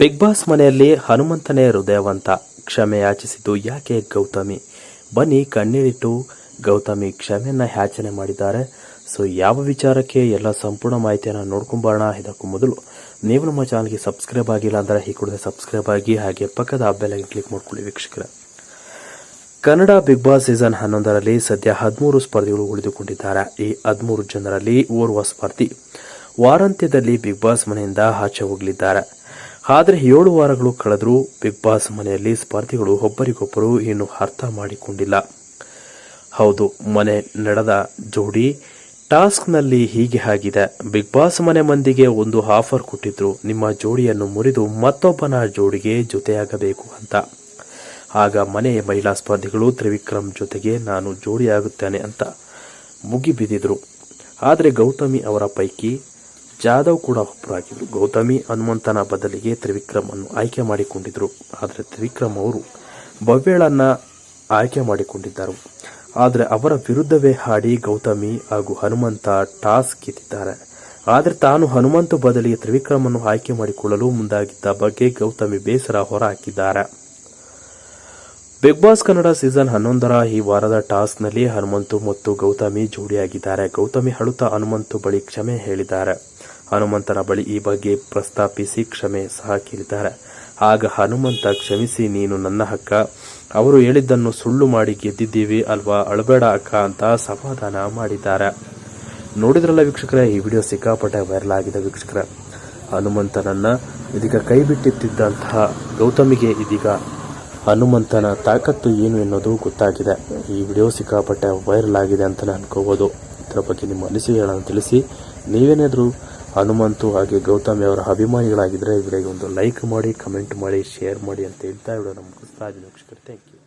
Big boss ಮನೆಯಲ್ಲಿ ಹನುಮಂತನೇ ಹೃದಯವಂತ. ಕ್ಷಮೆ ಯಾಚಿಸಿದ್ದು ಯಾಕೆ ಗೌತಮಿ? ಬನ್ನಿ ಕಣ್ಣೀರಿಟ್ಟು ಗೌತಮಿ ಕ್ಷಮೆಯನ್ನ ಯಾಚನೆ ಮಾಡಿದ್ದಾರೆ. ಸೊ, ಯಾವ ವಿಚಾರಕ್ಕೆ ಎಲ್ಲ ಸಂಪೂರ್ಣ ಮಾಹಿತಿಯನ್ನು ನೋಡ್ಕೊಂಬರೋಣ ಇದಕ್ಕೂ ಮೊದಲು. ನೀವು ನಮ್ಮ ಚಾನಲ್ಗೆ ಸಬ್ಸ್ಕ್ರೈಬ್ ಆಗಿಲ್ಲ ಅಂದರೆ ಈ ಕೂಡಲೇ ಸಬ್ಸ್ಕ್ರೈಬ್ ಆಗಿ ಹಾಗೆ ಪಕ್ಕದ ಬೆಲ್ ಕ್ಲಿಕ್ ಮಾಡ್ಕೊಳ್ಳಿ ವೀಕ್ಷಕರ. ಕನ್ನಡ ಬಿಗ್ ಬಾಸ್ ಸೀಸನ್ ಹನ್ನೊಂದರಲ್ಲಿ ಸದ್ಯ ಹದಿಮೂರು ಸ್ಪರ್ಧಿಗಳು ಉಳಿದುಕೊಂಡಿದ್ದಾರೆ. ಈ ಹದಿಮೂರು ಜನರಲ್ಲಿ ಓರ್ವ ಸ್ಪರ್ಧಿ ವಾರಾಂತ್ಯದಲ್ಲಿ ಬಿಗ್ ಬಾಸ್ ಮನೆಯಿಂದ ಆಚೆ ಹೋಗಲಿದ್ದಾರೆ. ಆದರೆ ಏಳು ವಾರಗಳು ಕಳೆದರೂ ಬಿಗ್ ಬಾಸ್ ಮನೆಯಲ್ಲಿ ಸ್ಪರ್ಧಿಗಳು ಒಬ್ಬರಿಗೊಬ್ಬರು ಇನ್ನು ಅರ್ಥ ಮಾಡಿಕೊಂಡಿಲ್ಲ. ಹೌದು, ಮನೆ ನಡೆದ ಜೋಡಿ ಟಾಸ್ಕ್ನಲ್ಲಿ ಹೀಗೆ ಆಗಿದೆ. ಬಿಗ್ ಬಾಸ್ ಮನೆ ಮಂದಿಗೆ ಒಂದು ಆಫರ್ ಕೊಟ್ಟಿದ್ರು. ನಿಮ್ಮ ಜೋಡಿಯನ್ನು ಮುರಿದು ಮತ್ತೊಬ್ಬನ ಜೋಡಿಗೆ ಜೊತೆಯಾಗಬೇಕು ಅಂತ. ಆಗ ಮನೆಯ ಮಹಿಳಾ ಸ್ಪರ್ಧಿಗಳು ತ್ರಿವಿಕ್ರಮ್ ಜೊತೆಗೆ ನಾನು ಜೋಡಿಯಾಗುತ್ತೇನೆ ಅಂತ ಮುಗಿಬಿದ್ದಿದ್ರು. ಆದರೆ ಗೌತಮಿ ಅವರ ಪೈಕಿ ಜಾಧವ್ ಕೂಡ ಒಬ್ಬರಾಗಿದ್ದರು ಗೌತಮಿ ಹನುಮಂತನ ಬದಲಿಗೆ ತ್ರಿವಿಕ್ರಮ್ ಅನ್ನು ಆಯ್ಕೆ ಮಾಡಿಕೊಂಡಿದ್ದರು ಆದರೆ ತ್ರಿವಿಕ್ರಮ್ ಅವರು ಭವ್ಯಳನ್ನು ಆಯ್ಕೆ ಮಾಡಿಕೊಂಡಿದ್ದರು. ಆದರೆ ಅವರ ವಿರುದ್ಧವೇ ಹಾಡಿ ಗೌತಮಿ ಹಾಗೂ ಹನುಮಂತ ಟಾಸ್ ಗೆದ್ದಿದ್ದಾರೆ. ಆದರೆ ತಾನು ಹನುಮಂತ ಬದಲಿಗೆ ತ್ರಿವಿಕ್ರಮ್ ಅನ್ನು ಆಯ್ಕೆ ಮಾಡಿಕೊಳ್ಳಲು ಮುಂದಾಗಿದ್ದ ಬಗ್ಗೆ ಗೌತಮಿ ಬೇಸರ ಹೊರಹಾಕಿದ್ದಾರೆ. ಬಿಗ್ ಬಾಸ್ ಕನ್ನಡ ಸೀಸನ್ ಹನ್ನೊಂದರ ಈ ವಾರದ ಟಾಸ್ಕ್ನಲ್ಲಿ ಹನುಮಂತು ಮತ್ತು ಗೌತಮಿ ಜೋಡಿಯಾಗಿದ್ದಾರೆ. ಗೌತಮಿ ಅಳುತ್ತಾ ಹನುಮಂತು ಬಳಿ ಕ್ಷಮೆ ಹೇಳಿದ್ದಾರೆ. ಹನುಮಂತನ ಬಳಿ ಈ ಬಗ್ಗೆ ಪ್ರಸ್ತಾಪಿಸಿ ಕ್ಷಮೆ ಸಹ ಕೇಳಿದ್ದಾರೆ. ಆಗ ಹನುಮಂತ ಕ್ಷಮಿಸಿ, ನೀನು ನನ್ನ ಹಕ್ಕ. ಅವರು ಹೇಳಿದ್ದನ್ನು ಸುಳ್ಳು ಮಾಡಿ ಗೆದ್ದಿದ್ದೀವಿ ಅಲ್ವಾ? ಅಳಬೇಡ ಅಕ್ಕ ಅಂತ ಸಮಾಧಾನ ಮಾಡಿದ್ದಾರೆ. ನೋಡಿದ್ರಲ್ಲ ವೀಕ್ಷಕರೇ, ಈ ವಿಡಿಯೋ ಸಿಕ್ಕಾಪಟ್ಟೆ ವೈರಲ್ ಆಗಿದೆ ವೀಕ್ಷಕರ. ಹನುಮಂತನನ್ನ ಇದೀಗ ಕೈ ಬಿಟ್ಟಿದ್ದಂತಹ ಗೌತಮಿಗೆ ಇದೀಗ ಹನುಮಂತನ ತಾಕತ್ತು ಏನು ಎನ್ನುವುದು ಗೊತ್ತಾಗಿದೆ. ಈ ವಿಡಿಯೋ ಸಿಕ್ಕಾಪಟ್ಟೆ ವೈರಲ್ ಆಗಿದೆ ಅಂತಲೇ ಅನ್ಕೋಬೋದು. ಇದರ ಬಗ್ಗೆ ನಿಮ್ಮ ಅನಿಸಿಕೆಗಳನ್ನು ತಿಳಿಸಿ, ನೀವೇನಾದರೂ ಹನುಮಂತು ಹಾಗೆ ಗೌತಮಿ ಅವರ ಅಭಿಮಾನಿಗಳಾಗಿದ್ದರೆ ಇವರಿಗೆ ಒಂದು ಲೈಕ್ ಮಾಡಿ ಕಮೆಂಟ್ ಮಾಡಿ ಶೇರ್ ಮಾಡಿ ಅಂತ ಹೇಳ್ತಾ ಇವಳು ನಮ್ಮ ಕೃಷ್ಣರಾಜ ವೀಕ್ಷಕರು. Thank you